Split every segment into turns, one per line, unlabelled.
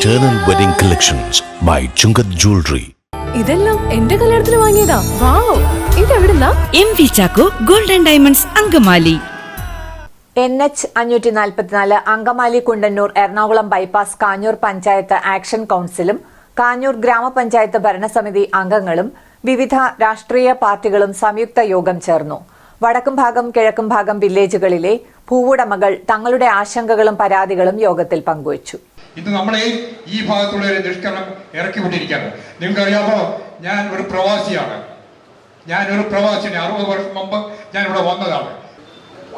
Eternal Wedding Collections by Chungath Jewelry.
ഇതെല്ലാം എന്റെ കല്യാണത്തിന് വാങ്ങിയതാ. Wow. ഇതെവിടുന്നാ?
M V Chacko golden diamonds Angamaly.
N H അഞ്ഞൂറ്റി നാൽപ്പത്തിനാല് അങ്കമാലി കുണ്ടന്നൂർ എറണാകുളം ബൈപ്പാസ് കാഞ്ഞൂർ പഞ്ചായത്ത് ആക്ഷൻ കൌൺസിലും കാഞ്ഞൂർ ഗ്രാമപഞ്ചായത്ത് ഭരണസമിതി അംഗങ്ങളും വിവിധ രാഷ്ട്രീയ പാർട്ടികളും സംയുക്ത യോഗം ചേർന്നു. വടക്കും ഭാഗം കിഴക്കും ഭാഗം വില്ലേജുകളിലെ ഭൂവുടമകൾ തങ്ങളുടെ ആശങ്കകളും പരാതികളും യോഗത്തിൽ പങ്കുവച്ചു.
ഇന്ന് നമ്മളെ ഈ ഭാഗത്തുള്ള ഒരു നിഷ്കരണം ഇറക്കി വിട്ടിരിക്കുകയാണ് നിങ്ങൾക്കറിയാമോ ഞാൻ ഒരു പ്രവാസിയാണ്. ഞാൻ ഒരു പ്രവാസിനെ അറുപത് വർഷം മുമ്പ് ഞാൻ ഇവിടെ വന്നതാണ്.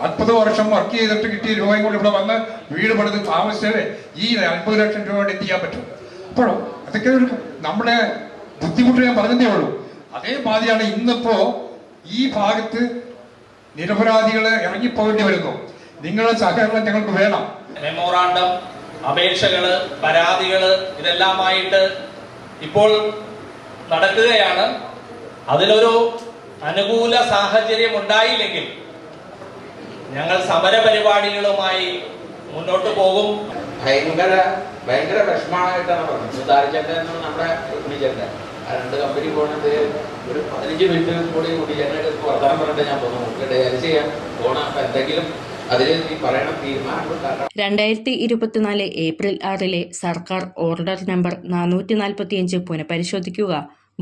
അൻപത് വർഷം വർക്ക് ചെയ്തിട്ട് കിട്ടിയ രൂപയും കൂടി ഇവിടെ വന്ന് വീട് പണിത് താമസിച്ചാലേ ഈ അൻപത് ലക്ഷം രൂപ കൊണ്ട് ചെയ്യാൻ പറ്റും. അപ്പോഴും അതൊക്കെ ഒരു നമ്മുടെ ബുദ്ധിമുട്ട് ഞാൻ പറഞ്ഞതേ ഉള്ളൂ. അതേ അതേമാതിരിയാണ് ഇന്നിപ്പോ ഈ ഭാഗത്ത് നിരപരാധികളെ ഇറങ്ങിപ്പോകേണ്ടി വരുന്നു. നിങ്ങളുടെ സഹകരണം ഞങ്ങൾക്ക് വേണം.
മെമ്മോറാണ്ടം അപേക്ഷകൾ പരാതികൾ ഇതെല്ലാമായിട്ട് ഇപ്പോൾ നടക്കുകയാണ്. അതിലൊരു അനുകൂല സാഹചര്യം ഉണ്ടായില്ലെങ്കിൽ ഞങ്ങൾ സമര പരിപാടികളുമായി മുന്നോട്ട് പോകും.
ഭയങ്കര ഭയങ്കര വിഷമമായിട്ടാണ് പറഞ്ഞത്. സുതാരിച്ചേട്ടൻ എന്ന് നമ്മുടെ ഉണ്ണിച്ചേട്ടൻ. ആ രണ്ട് കമ്പനി പോണത് ഒരു പതിനഞ്ച് മിനിറ്റ് കൂടി ഉണ്ണിച്ചേട്ടനായിട്ട് വർത്തമാനം പറഞ്ഞിട്ട് ഞാൻ പോകുന്നു. നമുക്ക് ചെയ്യാം. പോണം. അപ്പൊ എന്തെങ്കിലും
രണ്ടായിരത്തി ഇരുപത്തിനാല് ഏപ്രിൽ ആറിലെ സർക്കാർ ഓർഡർ നമ്പർ നാനൂറ്റി നാൽപ്പത്തിയഞ്ച് പുനഃപരിശോധിക്കുക.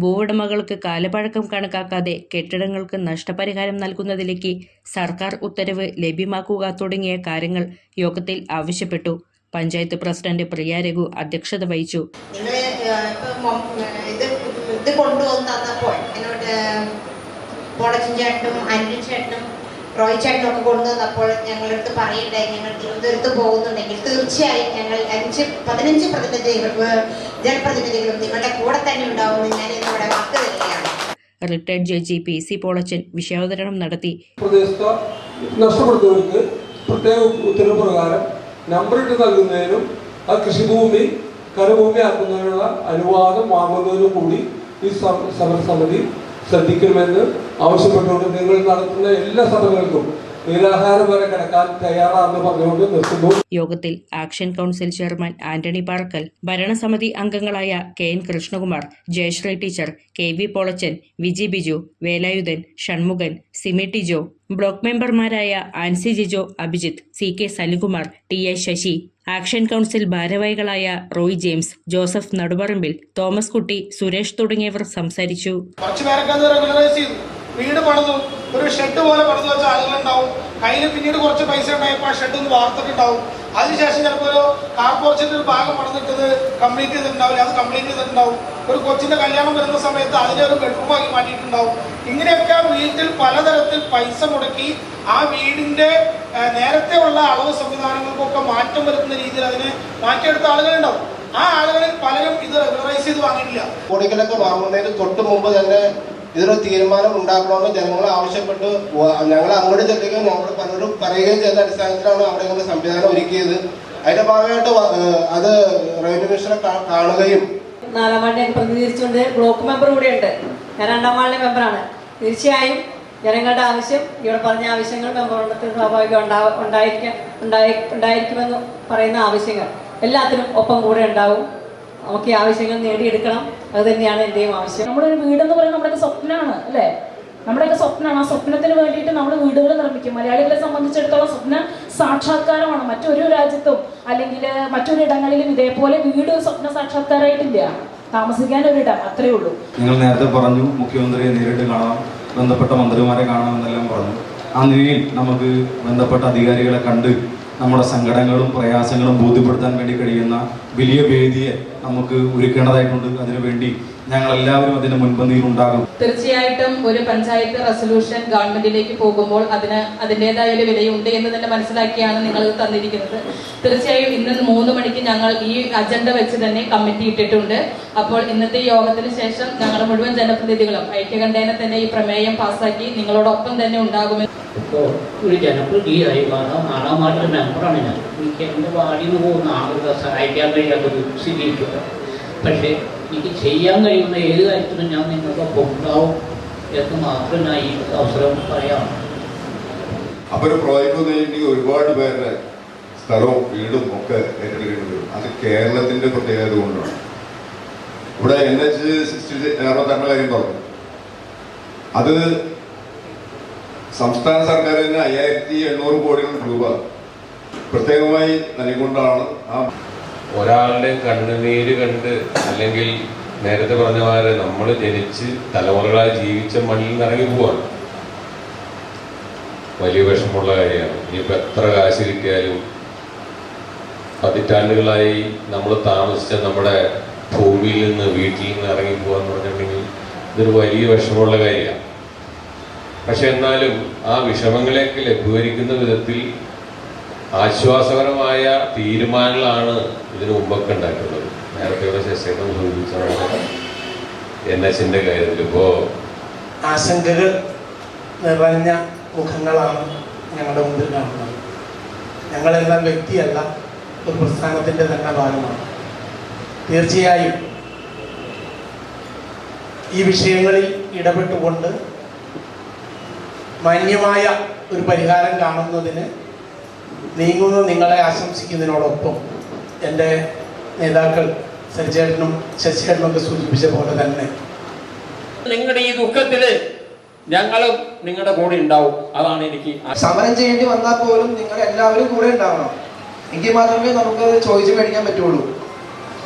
ഭൂവുടമകൾക്ക് കാലപ്പഴക്കം കണക്കാക്കാതെ കെട്ടിടങ്ങൾക്ക് നഷ്ടപരിഹാരം നൽകുന്നതിലേക്ക് സർക്കാർ ഉത്തരവ് ലഭ്യമാക്കുക തുടങ്ങിയ കാര്യങ്ങൾ യോഗത്തിൽ ആവശ്യപ്പെട്ടു. പഞ്ചായത്ത് പ്രസിഡന്റ് പ്രിയ രഘു അധ്യക്ഷത വഹിച്ചു.
ഇത് ഇത് കൊണ്ടുവന്ന് തന്നപ്പോൾ എന്നോട് പോളച്ചൻ ചേട്ടനും അനിൽ ചേട്ടനും റോയ് ചേട്ടനൊക്കെ കൊണ്ടുവന്നപ്പോൾ ഞങ്ങളടുത്ത് പറയണ്ടായി ഞങ്ങൾ തിരുവനന്തപുരത്ത് പോകുന്നുണ്ടെങ്കിൽ തീർച്ചയായും ഞങ്ങൾ അഞ്ച് പതിനഞ്ച് പ്രതിനിധികൾ ജനപ്രതിനിധികളും നിങ്ങളുടെ കൂടെ തന്നെ ഉണ്ടാവുമെന്ന് ഞാൻ ഇന്നിവിടെ വാക്ക് തരികയാണ്.
Retired judge P C Polachan വിഷയാവതരണം നടത്തി.
പ്രദേശത്ത് നഷ്ടപ്പെടുന്നവർക്ക് പ്രത്യേക ഉത്തരവ് പ്രകാരം നമ്പറിട്ട് നൽകുന്നതിനും ആ കൃഷിഭൂമി കരഭൂമി ആക്കുന്നതിനുള്ള അനുവാദം വാങ്ങുന്നതിനും കൂടി ഈ സമരസമിതി ശ്രദ്ധിക്കണമെന്ന് ആവശ്യപ്പെട്ടുകൊണ്ട് നിങ്ങൾ നടത്തുന്ന എല്ലാ സഭകൾക്കും
യോഗത്തിൽ action council chairman Antony Parkal ഭരണസമിതി അംഗങ്ങളായ K N Krishnakumar Jayasree teacher K V Polachan Viji Biju Velayudhan Shanmughan Simi Tijo block മെമ്പർമാരായ Ancy Jijo Abhijith C K Salikumar T A Sasi action council ഭാരവാഹികളായ Roy James Joseph Nadupparambil Thomas Kutty Suresh തുടങ്ങിയവർ സംസാരിച്ചു.
കുറച്ചു പേരൊക്കെ regularise ചെയ്തു. വീട് പണിതു. ഒരു ഷെഡ് പോലെ പണിതു വെച്ച ആളുകളുണ്ടാവും. കയ്യിൽ പിന്നീട് കുറച്ച് പൈസ ഉണ്ടായപ്പോൾ ആ ഷെഡ് ഒന്ന് വാർത്തിട്ടുണ്ടാവും അതിനുശേഷം ചിലപ്പോൾ ഒരു കാർപോർച്ചിന്റെ ഒരു ഭാഗം പണിതിട്ടത് കംപ്ലീറ്റ് ചെയ്തിട്ടുണ്ടാവില്ല. അത് കംപ്ലീറ്റ് ചെയ്തിട്ടുണ്ടാവും. ഒരു കൊച്ചിന്റെ കല്യാണം വരുന്ന സമയത്ത് അതിനെ ഒരു ബെഡ്റൂം ആക്കി മാറ്റിയിട്ടുണ്ടാവും. ഇങ്ങനെയൊക്കെ വീട്ടിൽ പലതരത്തിൽ പൈസ മുടക്കി ആ വീടിന്റെ നേരത്തെ ഉള്ള അളവ് സംവിധാനങ്ങൾക്കൊക്കെ മാറ്റം വരുത്തുന്ന രീതിയിൽ അതിനെ മാറ്റിയെടുത്ത ആളുകളുണ്ടാവും. ആ ആളുകളിൽ പലരും ഇത് റെഗുലറൈസ് ചെയ്ത് വാങ്ങിയിട്ടില്ല.
കോടിക്കലൊക്കെ വാങ്ങുന്നതിന് തൊട്ട് മുമ്പ് തന്നെ ഇതൊരു തീരുമാനം ഉണ്ടാക്കണമെന്ന് ജനങ്ങൾ ആവശ്യപ്പെട്ട് ഞങ്ങൾ അങ്ങോട്ട് ചെല്ലുകയും ഞങ്ങൾ പലരും പറയുകയും ചെയ്ത അടിസ്ഥാനത്തിലാണ് അവിടെ ഇങ്ങനെ സംവിധാനം ഒരുക്കിയത്. അതിന്റെ ഭാഗമായിട്ട് അത് റവന്യൂ മിഷനെ കാണുകയും
നാലാം വാർഡിനെ പ്രതിനിധീകരിച്ചുകൊണ്ട് ബ്ലോക്ക് മെമ്പർ കൂടെയുണ്ട്. ഞാൻ രണ്ടാം വാർഡിലെ മെമ്പറാണ്. തീർച്ചയായും ജനങ്ങളുടെ ആവശ്യം ഇവിടെ പറഞ്ഞ ആവശ്യങ്ങൾ മെമ്പറിടത്തിൽ സ്വാഭാവികം ഉണ്ടാ ഉണ്ടായിരിക്കാം ഉണ്ടായി ഉണ്ടായിരിക്കുമെന്ന് പറയുന്ന ആവശ്യങ്ങൾ എല്ലാത്തിനും ഒപ്പം കൂടെ ഉണ്ടാവും. നമുക്ക് ഈ ആവശ്യങ്ങൾ നേടിയെടുക്കണം. അത് തന്നെയാണ് എന്റെയും ആവശ്യം.
നമ്മുടെ ഒരു വീടെന്ന് പറയുന്നത് നമ്മുടെയൊക്കെ സ്വപ്നമാണ് അല്ലേ? നമ്മുടെയൊക്കെ സ്വപ്നമാണ് ആ സ്വപ്നത്തിന് വേണ്ടിയിട്ട് നമ്മൾ വീടുകൾ നിർമ്മിക്കും. മലയാളികളെ സംബന്ധിച്ചിടത്തോളം സ്വപ്ന സാക്ഷാത്കാരമാണ്. മറ്റൊരു രാജ്യത്തും അല്ലെങ്കിൽ മറ്റൊരു ഇടങ്ങളിലും ഇതേപോലെ വീട് സ്വപ്ന സാക്ഷാത്കാരമായിട്ടില്ല. താമസിക്കാൻ ഒരിടം അത്രേ ഉള്ളൂ.
നിങ്ങൾ നേരത്തെ പറഞ്ഞു മുഖ്യമന്ത്രിയെ നേരിട്ട് കാണാം. ബന്ധപ്പെട്ട മന്ത്രിമാരെ കാണാമെന്നെല്ലാം പറഞ്ഞു. ആ നിലയിൽ നമുക്ക് ബന്ധപ്പെട്ട അധികാരികളെ കണ്ട് നമ്മുടെ സങ്കടങ്ങളും പ്രയാസങ്ങളും ബോധ്യപ്പെടുത്താൻ വേണ്ടി കഴിയുന്ന വലിയ വേദിയെ നമുക്ക് ഒരുക്കേണ്ടതായിട്ടുണ്ട്. അതിനുവേണ്ടി ഞങ്ങൾ എല്ലാവരും അതിന് മുൻപന്തിയിൽ ഉണ്ടാകും
തീർച്ചയായിട്ടും ഒരു പഞ്ചായത്ത് റെസൊല്യൂഷൻ ഗവൺമെന്റിലേക്ക് പോകുമ്പോൾ അതിന് അതിന്റെതായ ഒരു വിലയുണ്ട് എന്ന് തന്നെ മനസ്സിലാക്കിയാണ് നിങ്ങൾ തന്നിരിക്കുന്നത്. തീർച്ചയായും ഇന്ന് മൂന്ന് മണിക്ക് ഞങ്ങൾ ഈ അജണ്ട വെച്ച് തന്നെ കമ്മിറ്റി ഇട്ടിട്ടുണ്ട്. അപ്പോൾ ഇന്നത്തെ യോഗത്തിന് ശേഷം ഞങ്ങൾ മുഴുവൻ ജനപ്രതിനിധികളും ഐക്യകണ്ഠേന തന്നെ ഈ പ്രമേയം പാസ്സാക്കി നിങ്ങളോടൊപ്പം തന്നെ ഉണ്ടാകുമെന്ന്
ഇപ്പോൾ ഒരു ജനപ്രതിയായി കാരണം ആറാം വാർഡിലെ മെമ്പറാണ് ഞാൻ. എനിക്ക് എന്റെ വാർഡിൽ നിന്ന് പോകുന്ന ആളുകളെ സഹായിക്കാൻ കഴിയാത്തൊരു സ്ഥിതിയിട്ടുണ്ട് പക്ഷേ എനിക്ക് ചെയ്യാൻ കഴിയുന്ന ഏത് കാര്യത്തിലും ഞാൻ നിങ്ങൾക്കൊപ്പം ഉണ്ടാവും എന്ന് മാത്രം ഞാൻ ഈ അവസരം പറയാം.
അപ്പൊ ഒരു പ്രോജക്റ്റ് ഒരുപാട് പേരുടെ
സ്ഥലവും വീടും ഒക്കെ ഏറ്റെടുക്കേണ്ടി വരും. അത് കേരളത്തിന്റെ പ്രത്യേകത കൊണ്ടാണ്. ഇവിടെ എൻ എച്ച് സിക്സ്റ്റി അറുപത്താറിന്റെ കാര്യം പറഞ്ഞു. അത് സംസ്ഥാന സർക്കാരിന് അയ്യായിരത്തി എണ്ണൂറ് കോടി രൂപ പ്രത്യേകമായി നൽകിക്കൊണ്ടാണ് ആ
ഒരാളുടെ കണ്ണുനീര് കണ്ട് അല്ലെങ്കിൽ നേരത്തെ പറഞ്ഞ മാതിരി നമ്മൾ ജനിച്ച് തലമുറകളായി ജീവിച്ച മണ്ണിൽ ഇറങ്ങി പോവാണ്. വലിയ വിഷമമുള്ള കാര്യമാണ്. ഇനിയിപ്പോൾ എത്ര കാശ് കിട്ടിയാലും പതിറ്റാണ്ടുകളായി നമ്മൾ താമസിച്ച നമ്മുടെ ഭൂമിയിൽ നിന്ന് വീട്ടിൽ നിന്ന് ഇറങ്ങി പോകാന്ന് പറഞ്ഞിട്ടുണ്ടെങ്കിൽ ഇതൊരു വലിയ വിഷമമുള്ള കാര്യമാണ്. പക്ഷെ എന്നാലും ആ വിഷമങ്ങളെയൊക്കെ ലഘൂകരിക്കുന്ന വിധത്തിൽ ആശ്വാസകരമായ തീരുമാനങ്ങളാണ് ഇതിനു മുമ്പൊക്കെ ഉണ്ടായിട്ടുള്ളത്. നേരത്തെ ഇവിടെ ശശികലൻ സൂചിപ്പിച്ചതാണ് എൻ എസിന്റെ കാര്യത്തിൽ ഇപ്പോ
ആശങ്കകൾ നിറഞ്ഞ മുഖങ്ങളാണ് ഞങ്ങളുടെ മുമ്പിൽ കാണുന്നത്. ഞങ്ങളെല്ലാം വ്യക്തിയല്ല ഒരു പ്രസ്ഥാനത്തിന്റെ തന്നെ ഭാഗമാണ്. തീർച്ചയായും ഈ വിഷയങ്ങളിൽ ഇടപെട്ടുകൊണ്ട് മാന്യമായ ഒരു പരിഹാരം കാണുന്നതിന് നീങ്ങുന്ന നിങ്ങളെ ആശംസിക്കുന്നതിനോടൊപ്പം എന്റെ നേതാക്കൾ ശശിചേട്ടനും ഒക്കെ സൂചിപ്പിച്ച പോലെ തന്നെ.
നിങ്ങളുടെ ഈ ദുഃഖത്തിൽ ഞങ്ങളും നിങ്ങളുടെ കൂടെ ഉണ്ടാവും. അതാണ് എനിക്ക്
സമരം ചെയ്യേണ്ടി വന്നാൽ പോലും നിങ്ങൾ എല്ലാവരും കൂടെ ഉണ്ടാവണം. എങ്കിൽ മാത്രമേ നമുക്ക് ചോദിച്ചു മേടിക്കാൻ പറ്റുള്ളൂ.